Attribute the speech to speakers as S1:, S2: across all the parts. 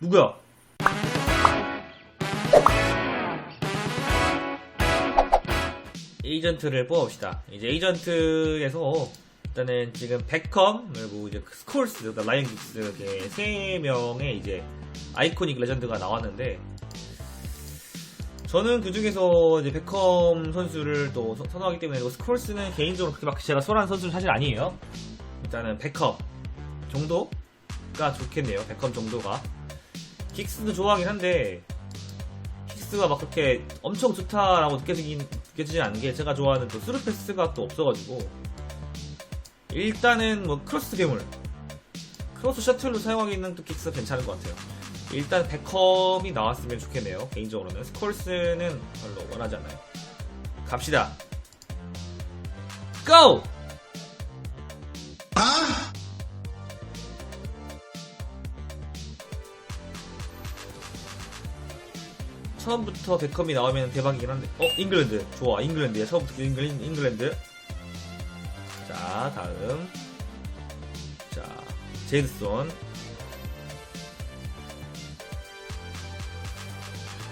S1: 누구야? 에이전트를 뽑아봅시다. 이제 에이전트에서 일단은 지금 베컴 그리고 이제 스콜스, 그러니까 라이언 긱스 이렇게 세 명의 이제 아이코닉 레전드가 나왔는데 저는 그 중에서 이제 베컴 선수를 또 선- 선호하기 때문에 스콜스는 개인적으로 그렇게 막 제가 선호하는 선수는 사실 아니에요. 일단은 베컴 정도가 좋겠네요. 베컴 정도가. 긱스도 좋아하긴 한데 긱스가 막 그렇게 엄청 좋다라고 느껴지긴 느껴지진 않는 게 제가 좋아하는 또 스루패스가 또 없어가지고 일단은 뭐 크로스 괴물 크로스 셔틀로 사용하기는 또 긱스가 괜찮은 것 같아요. 일단 베컴이 나왔으면 좋겠네요. 개인적으로는 스콜스는 별로 원하지 않아요. 갑시다. 고! 처음부터 베컴이 나오면 대박이긴 한데. 어 잉글랜드. 좋아. 잉글랜드야. 처음부터 잉글, 잉글랜드. 자 다음. 자 제이드손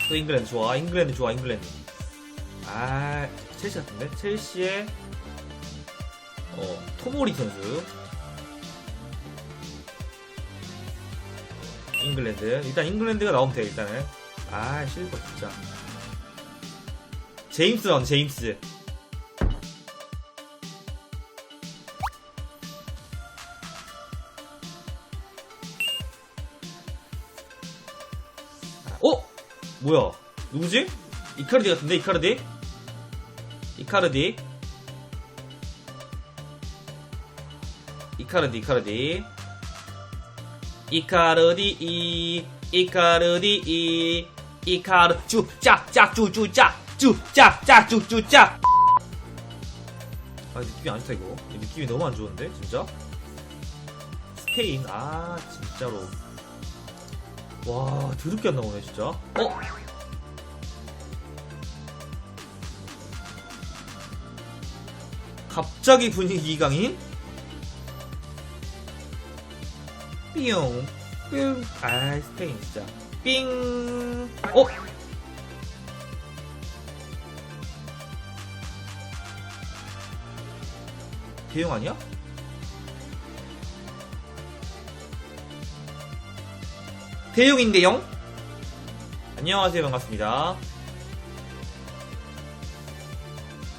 S1: 또 잉글랜드 좋아. 잉글랜드 좋아 잉글랜드. 아 첼시 같은데? 첼시의 어 토모리 선수. 잉글랜드. 일단 잉글랜드가 나오면 돼 일단은 아 실버 진짜. 제임스 원 제임스. 어? 뭐야? 누구지? 이카르디 같은데 이카르디? 이카르디. 이카르디 이카르디. 이카르디 이. 이카르디 이 이카르 쭈짝짝 쭈쭈짝 쭈짝짝 쭈쭈짝 아 느낌이 안 좋다 이거 이 느낌이 너무 안 좋은데 진짜 스페인 아 진짜로 와 더럽게 안 나오네 진짜 어? 갑자기 분위기 이강인? 뿅, 뿅. 아, 스페인 진짜. 삥. 어? 대용 아니야? 대용인데용? 안녕하세요, 반갑습니다.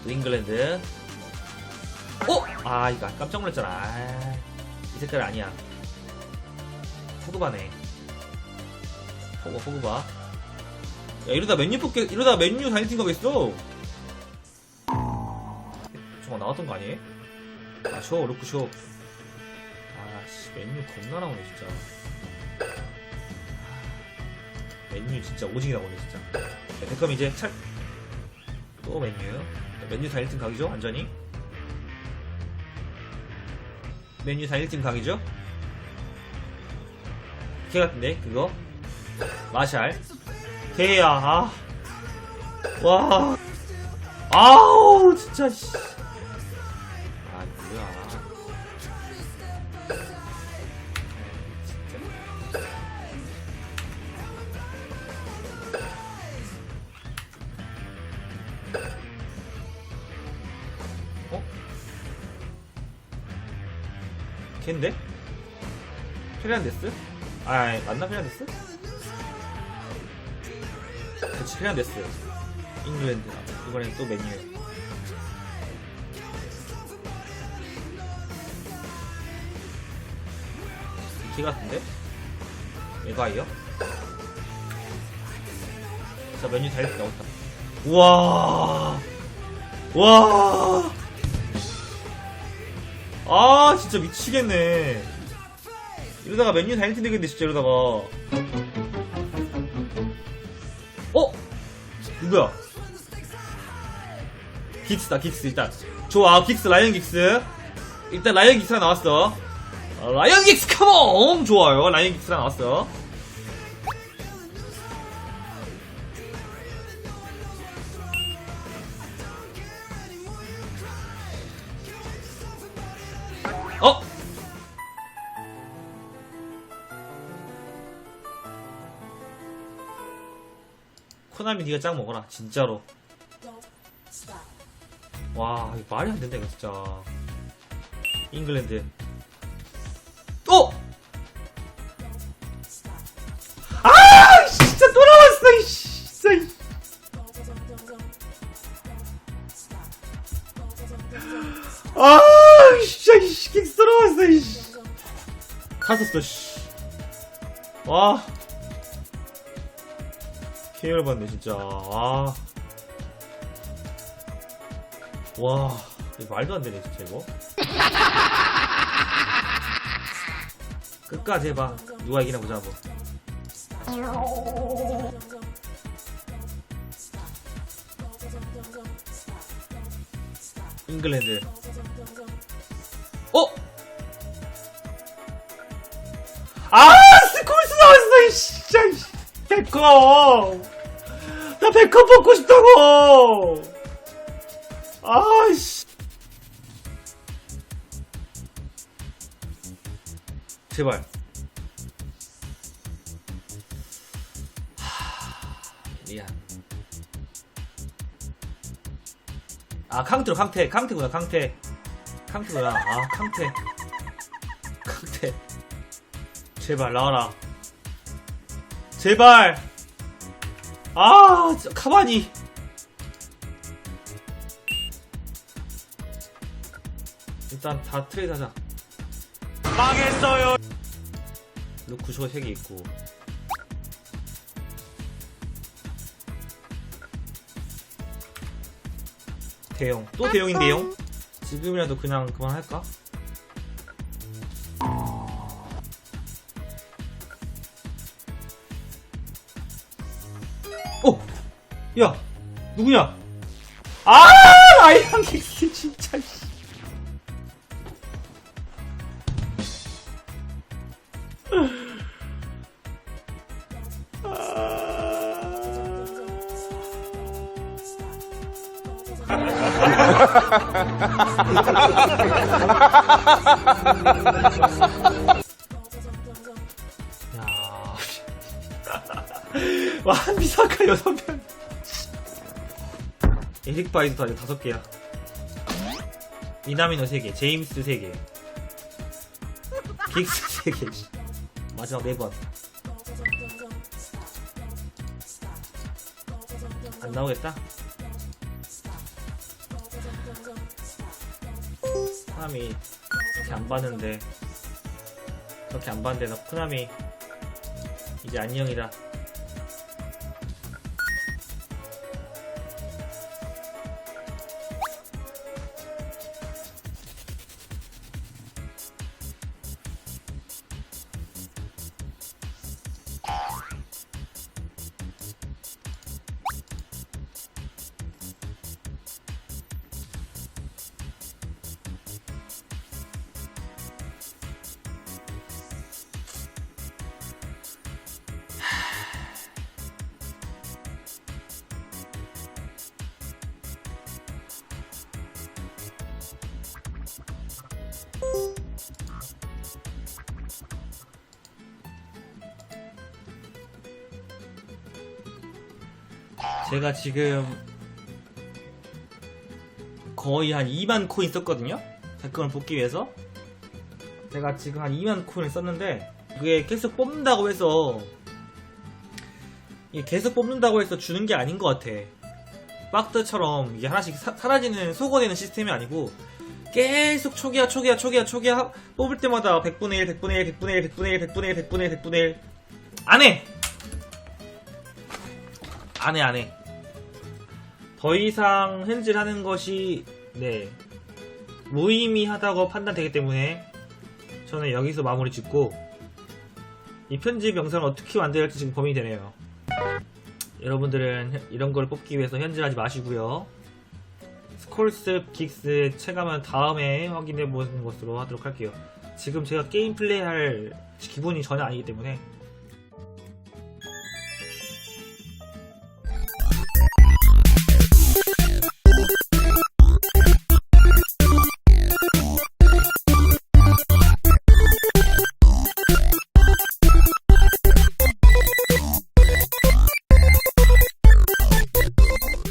S1: 또 잉글랜드. 어? 아, 이거 깜짝 놀랐잖아. 아, 이 색깔 아니야. 포그바네. 포그, 포그바. 야, 이러다 맨유 뽑게, 이러다 맨유 다닐 팀 가겠어. 저거 나왔던 거 아니에요? 아, 쇼, 루크 쇼. 아, 씨, 맨유 겁나 나오네, 진짜. 아, 맨유 진짜 오지게 나오네, 진짜. 야, 백컴 이제 찰, 또 맨유. 야, 맨유 다닐 팀 각이죠, 완전히. 맨유 다닐 팀 각이죠? 걔 같은데 그거 마샬 걔야 아. 와 아우 진짜 씨. 아 뭐야 진짜. 어? 걔인데? 페르난데스? 아, 맞나 페르난데스? 그치, 페르난데스. 잉글랜드. 이번엔 또 메뉴. 키 같은데? 에바이요? 자, 메뉴 다 이렇게 나왔다. 우와! 와! 아, 진짜 미치겠네. 이러다가 맨유 다닐 텐데 근데 진짜 이러다가 누구야? 긱스다 긱스 일단. 좋아 긱스 라이언 긱스. 일단 라이언 긱스가 나왔어. 어, 라이언 긱스 컴온 좋아요. 라이언 긱스가 나왔어 코나미 니가 짱 먹어라 진짜로. 와 이거 말이 안 된다 이거 진짜. 잉글랜드. 또! 아 진짜 또 나왔어 이씨 진짜 이. 아 진짜 이씨 킥스 또 나왔어 이씨. 탔었어 씨와 계열 받네 진짜. 아. 와 말도 안 되네 진짜 이거. 끝까지 해봐. 누가 이기나 보자 한번. 잉글랜드. 어? 아 스콜스 나왔어 이 진짜 이 백컴 나 백컴 뽑고 싶다고! 아이씨. 제발. 하... 미안. 아 캉트로 캉테. 캉테구나 캉테. 캉테구나. 아 캉테. 캉테. 제발 나와라. 제발 아 가만히. 일단 다 트레이드 하자. 망했어요. 루크 쇼 3개 있고. 대용 또 대용인데용 지금이라도 그냥 그만할까? 야! 누구냐? 아! 라이언 킥스 진짜 씨. 야. 와, 미사카 여섯 명. 에릭 바이도 아직 다섯 개야. 미나미노 세 개, 제임스 세 개, 긱스 세 개. 마지막 네 번. 안 나오겠다. 코나미 그렇게 안 봤는데 그렇게 안 봤는데 나 코나미 이제 안녕이다. 제가 지금 거의 한 2만 코인 썼거든요? 댓글을 뽑기 위해서. 제가 지금 한 2만 코인을 썼는데, 그게 계속 뽑는다고 해서, 이게 계속 뽑는다고 해서 주는 게 아닌 것 같아. 박드처럼 이게 하나씩 사, 사라지는 소거되는 시스템이 아니고, 계속 초기화, 초기화, 초기화, 초기화, 뽑을 때마다 100분의 1, 100분의 1, 100분의 1, 100분의 1, 100분의 1, 100분의 1, 100분의 1. 안 해! 안 해, 안 해. 더 이상 현질하는 것이 네 무의미하다고 판단되기 때문에 저는 여기서 마무리 짓고 이 편집 영상을 어떻게 만들어야 할지 지금 고민이 되네요. 여러분들은 현- 이런 걸 뽑기 위해서 현질하지 마시고요. 스콜스 긱스 체감은 다음에 확인해 보는 것으로 하도록 할게요. 지금 제가 게임 플레이할 기분이 전혀 아니기 때문에